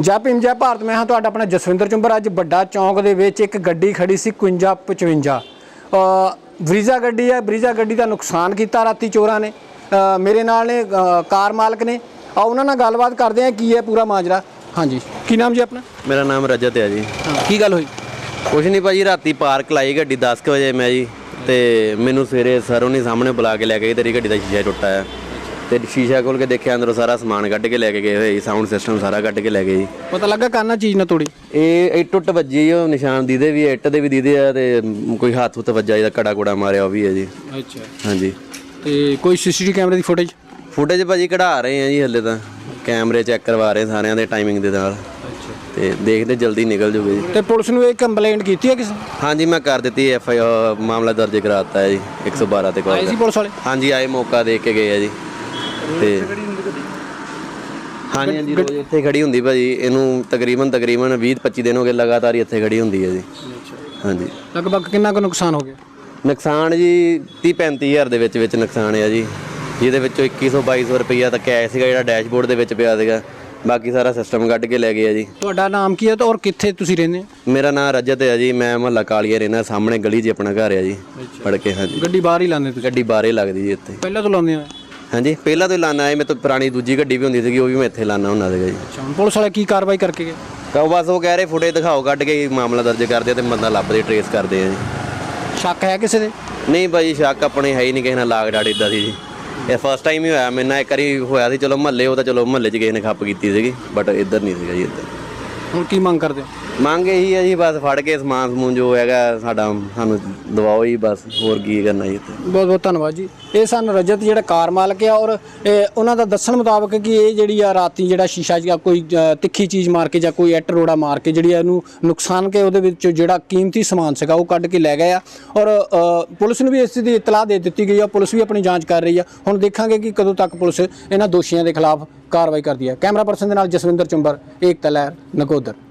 ਜੈ ਭੀਮ ਜੈ ਭਾਰਤ ਮੈਂ ਹਾਂ ਤੁਹਾਡਾ ਆਪਣਾ ਜਸਵਿੰਦਰ ਚੁੰਬਰ। ਅੱਜ ਵੱਡਾ ਚੌਂਕ ਦੇ ਵਿੱਚ ਇੱਕ ਗੱਡੀ ਖੜੀ ਸੀ 51 55 ਅ ਬਰੀਜ਼ਾ ਗੱਡੀ ਹੈ ਬਰੀਜ਼ਾ ਗੱਡੀ ਦਾ ਨੁਕਸਾਨ ਕੀਤਾ ਰਾਤੀ ਚੋਰਾਂ ਨੇ। ਮੇਰੇ ਨਾਲ ਨੇ ਕਾਰ ਮਾਲਕ ਨੇ। ਆ ਉਹਨਾਂ ਨਾਲ ਗੱਲਬਾਤ ਕਰਦੇ ਆ ਕੀ ਹੈ ਪੂਰਾ ਮਾਜਰਾ। ਹਾਂਜੀ ਕੀ ਨਾਮ ਜੀ ਆਪਣਾ? ਮੇਰਾ ਨਾਮ ਰਜਤ ਹੈ ਜੀ। ਕੀ ਗੱਲ ਹੋਈ? ਕੁਛ ਨਹੀਂ ਭਾਜੀ ਰਾਤੀ ਪਾਰਕ ਲਾਈ ਗੱਡੀ 10 ਕੁ ਵਜੇ ਮੈਂ ਜੀ ਤੇ ਮੈਨੂੰ ਸਵੇਰੇ ਸਰ ਉਹਨੇ ਸਾਹਮਣੇ ਬੁਲਾ ਕੇ ਲੈ ਕੇ ਤੇਰੀ ਗੱਡੀ ਦਾ ਸ਼ੀਸ਼ਾ ਟੁੱਟਾ ਹੈ ਤੇ ਸ਼ੀਸ਼ਾ ਖੋਲ ਕੇ ਦੇਖਿਆ ਅੰਦਰੋਂ ਸਾਰਾ ਸਮਾਨ ਕੱਢ ਕੇ ਲੈ ਕੇ ਗਏ ਹੋਏ ਸਾਊਂਡ ਸਿਸਟਮ ਸਾਰਾ ਕੱਢ ਕੇ ਲੈ ਗਏ ਜੀ। ਪਤਾ ਲੱਗਾ ਕਾਨਾ ਚੀਜ਼ ਨਾ ਤੋੜੀ? ਇਹ ਇਹ ਟੁੱਟ ਵੱਜੀ ਉਹ ਨਿਸ਼ਾਨ ਦੀਦੇ ਵੀ ਇੱਟ ਦੇ ਵੀ ਦੀਦੇ ਆ ਤੇ ਕੋਈ ਹੱਥ ਹੁੱਤ ਵੱਜਾ ਇਹਦਾ ਕੜਾ ਕੁੜਾ ਮਾਰਿਆ ਉਹ ਵੀ ਹੈ ਜੀ। ਅੱਛਾ। ਹਾਂਜੀ। ਤੇ ਕੋਈ ਸੀਸੀਟੀਵੀ ਕੈਮਰੇ ਦੀ ਫੁਟੇਜ? ਫੁਟੇਜ ਭਾਜੀ ਕਢਾ ਰਹੇ ਆ ਜੀ ਹੱਲੇ ਤਾਂ। ਕੈਮਰੇ ਚੈੱਕ ਕਰਵਾ ਰਹੇ ਸਾਰਿਆਂ ਦੇ ਟਾਈਮਿੰਗ ਦੇ ਨਾਲ। ਤੇ ਦੇਖਦੇ ਜਲਦੀ ਨਿਕਲ ਜੂਗੇ ਜੀ। ਤੇ ਪੁਲਿਸ ਨੂੰ ਇਹ ਕੰਪਲੇਂਟ ਕੀਤੀ ਹੈ ਕਿਸੇ ਹਾਂਜੀ ਮੈਂ ਕਰ ਦਿੱਤੀ ਐਫ ਆਈ ਮਾਮਲਾ ਦਰਜ ਕਰਾਤਾ ਹੈ ਜੀ 112 ਤੇ ਆਏ ਕਾਲ ਸੀ ਪੁਲਿਸ ਵਾਲੇ? ਹਾਂਜੀ ਆਏ ਮੌਕਾ ਦੇਖ ਕੇ ਗਏ ਆ ਜੀ। ਤੇ ਹਾਂਜੀ ਹਾਂਜੀ ਰੋਜ਼ ਇੱਥੇ ਖੜੀ ਹੁੰਦੀ ਭਾਜੀ। ਇਹਨੂੰ ਤਕਰੀਬਨ ਤਕਰੀਬਨ 20 25 ਦਿਨ ਹੋ ਗਏ ਲਗਾਤਾਰ ਹੀ ਇੱਥੇ ਖੜੀ ਹੁੰਦੀ ਹੈ ਜੀ। ਹਾਂਜੀ। ਲਗਭਗ ਕਿੰਨਾ ਕੁ ਨੁਕਸਾਨ ਹੋ ਗਿਆ? ਨੁਕਸਾਨ ਜੀ 30 35000 ਦੇ ਵਿੱਚ ਵਿੱਚ ਨੁਕਸਾਨ ਹੈ ਜੀ। ਜਿਹਦੇ ਵਿੱਚੋਂ 2100 2200 ਰੁਪਈਆ ਤਾਂ ਕੈਸ਼ ਸੀਗਾ ਜਿਹੜਾ ਡੈਸ਼ਬੋਰਡ ਦੇ ਵਿੱਚ ਪਿਆ ਸੀਗਾ। ਬਾਕੀ ਸਾਰਾ ਸਿਸਟਮ ਕੱਢ ਕੇ ਲੈ ਗਏ ਆ ਜੀ। ਤੁਹਾਡਾ ਨਾਮ ਕੀ ਹੈ ਤੇ ਔਰ ਕਿੱਥੇ ਤੁਸੀਂ ਰਹਿੰਦੇ ਹੋ? ਮੇਰਾ ਨਾਮ ਰਜਤ ਹੈ ਜੀ। ਮੈਂ ਮਹੱਲਾ ਕਾਲੀਆ ਰਹਿਣਾ ਸਾਹਮਣੇ ਗਲੀ 'ਚ ਆਪਣਾ ਘਰ ਹੈ ਜੀ। ਫੜ ਕੇ ਹਾਂਜੀ। ਗੱਡੀ ਬਾਹਰ ਹੀ ਲਾਉਂਦੇ ਤੁਸੀਂ? ਗੱਡੀ ਬਾਹਰੇ ਲੱਗਦੀ ਜੀ ਇੱਥੇ। ਪਹਿਲਾਂ ਤੋਂ ਲਾਉਂਦੇ ਹੋ? ਹਾਂਜੀ ਪਹਿਲਾਂ ਤੋਂ ਹੀ ਲਾਣਾ ਹੈ ਮੇਰੇ ਤੋਂ ਪੁਰਾਣੀ ਦੂਜੀ ਗੱਡੀ ਵੀ ਹੁੰਦੀ ਸੀਗੀ ਉਹ ਵੀ ਮੈਂ ਇੱਥੇ ਲਾਣਾ ਹੁੰਦਾ ਸੀਗਾ ਜੀ। ਅੱਛਾ ਹੁਣ ਪੁਲਿਸ ਵਾਲੇ ਕੀ ਕਾਰਵਾਈ ਕਰਕੇ ਗਏ? ਤਾਂ ਉਹ ਬਸ ਉਹ ਕਹਿ ਰਹੇ ਫੁਟੇਜ ਦਿਖਾਓ ਕੱਢ ਕੇ ਮਾਮਲਾ ਦਰਜ ਕਰਦੇ ਆ ਤੇ ਬੰਦਾ ਲੱਭਦੇ ਟਰੇਸ ਕਰਦੇ ਆ ਜੀ। ਸ਼ੱਕ ਹੈ ਕਿਸੇ ਦੇ? ਨਹੀਂ ਭਾਈ ਸ਼ੱਕ ਆਪਣੇ ਹੈ ਹੀ ਨਹੀਂ ਕਿਸੇ ਨਾਲ ਲਾਗ ਡਾਟ ਇਦਾਂ ਸੀ ਜੀ। ਇਹ ਫਸਟ ਟਾਈਮ ਹੀ ਹੋਇਆ ਮੇਰੇ ਨਾਲ ਇੱਕ ਵਾਰੀ ਹੋਇਆ ਸੀ ਚਲੋ ਮਹੱਲੇ ਉਹ ਤਾਂ ਚਲੋ ਮਹੱਲੇ 'ਚ ਕਿਸੇ ਨੇ ਖੱਪ ਕੀਤੀ ਸੀਗੀ ਬਟ ਇੱਧਰ ਨਹੀਂ ਸੀਗਾ ਜੀ ਇੱਧਰ। ਹੁਣ ਕੀ ਮੰਗ ਕਰਦੇ ਹੋ? ਮੰਗ ਇਹੀ ਹੈ ਜੀ ਬਸ ਫੜ ਕੇ ਸਮਾਨ ਸਮੂਨ ਜੋ ਹੈਗਾ ਸਾਡਾ ਸਾਨੂੰ ਦਵਾਓ ਹੀ ਬਸ ਹੋਰ ਕੀ ਕਰਨਾ ਜੀ ਇੱਥੇ। ਬਹੁਤ ਬਹੁਤ ਧੰਨਵਾਦ ਜੀ। ਇਹ ਸਨ ਰਜਤ ਜਿਹੜਾ ਕਾਰ ਮਾਲਕ ਆ ਔਰ ਇਹ ਉਹਨਾਂ ਦਾ ਦੱਸਣ ਮੁਤਾਬਕ ਕਿ ਇਹ ਜਿਹੜੀ ਆ ਰਾਤੀ ਜਿਹੜਾ ਸ਼ੀਸ਼ਾ ਜਾਂ ਕੋਈ ਅ, ਤਿੱਖੀ ਚੀਜ਼ ਮਾਰ ਕੇ ਜਾਂ ਕੋਈ ਐਟ ਰੋੜਾ ਮਾਰ ਕੇ ਜਿਹੜੀ ਆ ਇਹਨੂੰ ਨੁਕਸਾਨ ਕੇ ਉਹਦੇ ਵਿੱਚ ਜਿਹੜਾ ਕੀਮਤੀ ਸਮਾਨ ਸੀਗਾ ਉਹ ਕੱਢ ਕੇ ਲੈ ਗਏ ਆ। ਔਰ ਅ, ਪੁਲਿਸ ਨੂੰ ਵੀ ਇਸ ਦੀ ਇਤਲਾਹ ਦੇ ਦਿੱਤੀ ਗਈ ਆ ਪੁਲਿਸ ਵੀ ਆਪਣੀ ਜਾਂਚ ਕਰ ਰਹੀ ਆ। ਹੁਣ ਦੇਖਾਂਗੇ ਕਿ ਕਦੋਂ ਤੱਕ ਪੁਲਿਸ ਇਹਨਾਂ ਦੋਸ਼ੀਆਂ ਦੇ ਖਿਲਾਫ ਕਾਰਵਾਈ ਕਰਦੀ ਹੈ ਕੈਮਰਾ ਪਰਸਨ ਦੇ ਨਾਲ ਜਸਵਿੰਦਰ ਚੁੰਬਰ ਏਕਤਾ ਲਹਿਰ ਨਕੋਦਰ